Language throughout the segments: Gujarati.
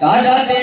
દાદા તે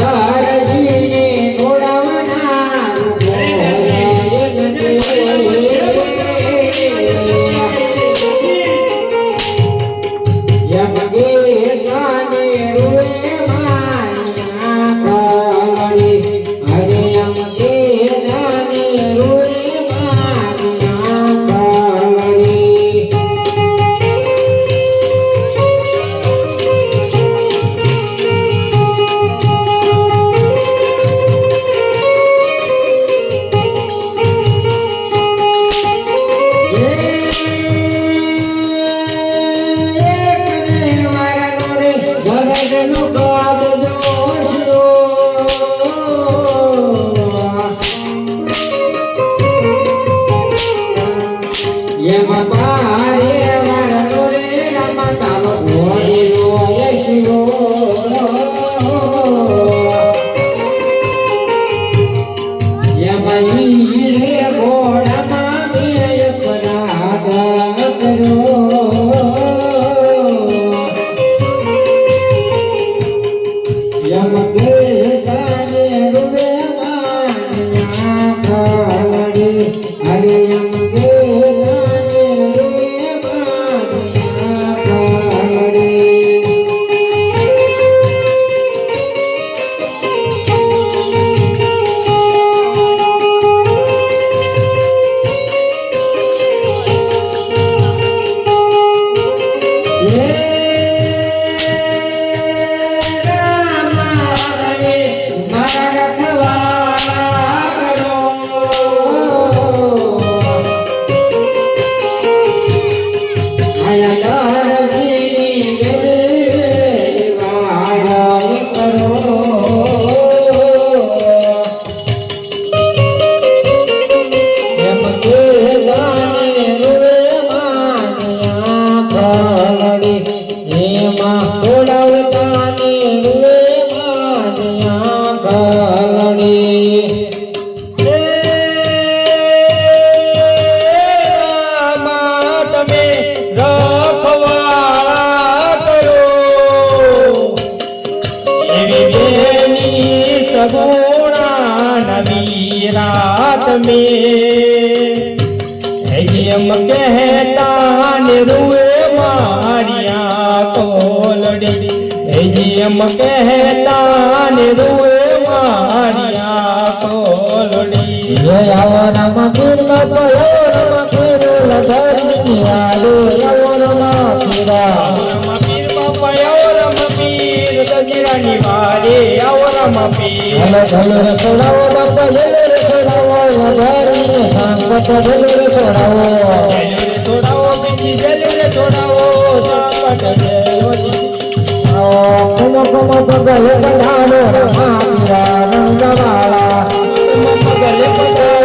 ಗಾಯ Llámate ¡eh! બેની સગુણા નવી રાત મે એમ કહેતા ને રૂએ મારિયા કોલડી એમ કહેતા ને રૂએ મારિયા કોલડી આવો રમ પીર પયો રમ પીર લધરની આલો આવો રમ પીરા રમ પીર પયો રમ પીર. હલો હલો બાપા જલે રે છોડાવો લધરની સંગત જલે રે છોડાવો જલે રે છોડાવો બીજી જલે રે છોડાવો સંગત જલે કુમ કુમ પગલે પધારો રમા પીરા રંગવાળા. કુમ પગલે પધારો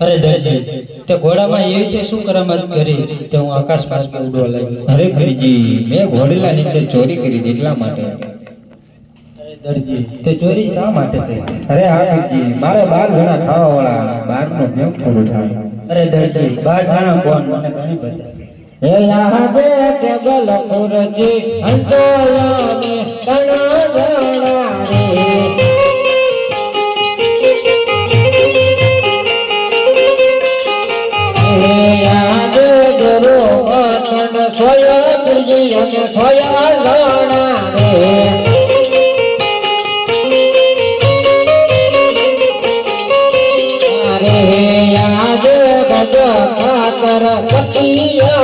અરે દરજી તે ઘોડામાં એ રીતે શું કરામત કરી તે હું આકાશ પાસમાં ઉડવા લાગ્યો. અરે ખરીજી મેં ઘોડેલાની અંદર ચોરી કરી એટલા માટે. દરજી તે ચોરી શા માટે થઈ? અરે હા દરજી મારે બાર ઘણા ખાવા વાળા બાર નો કેમ પૂરો થાય. અરે દરજી બાર ઘણા કોણ? મને ઘણી બધા એ લાહબે ટેબલ પૂરજી અંતોયાને ઘણા ખાતર પતિએ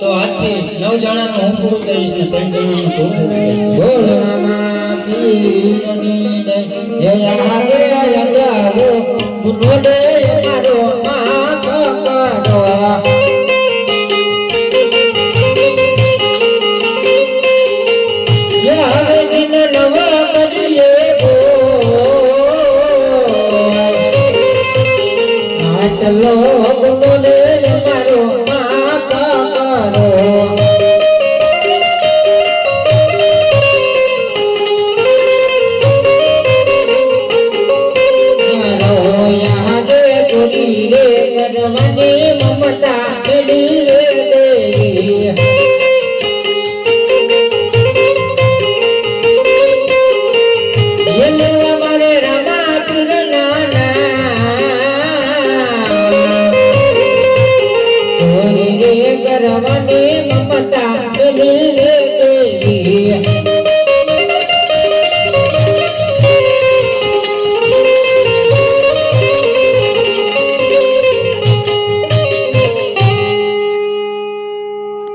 તો આજથી નવ જણાનું હું પૂરું કરીશ ને ત્રણ જણાનું તું પૂરું કરીશ. બોલ મામા પીરની જય લોગ બોલે મમતા પેલી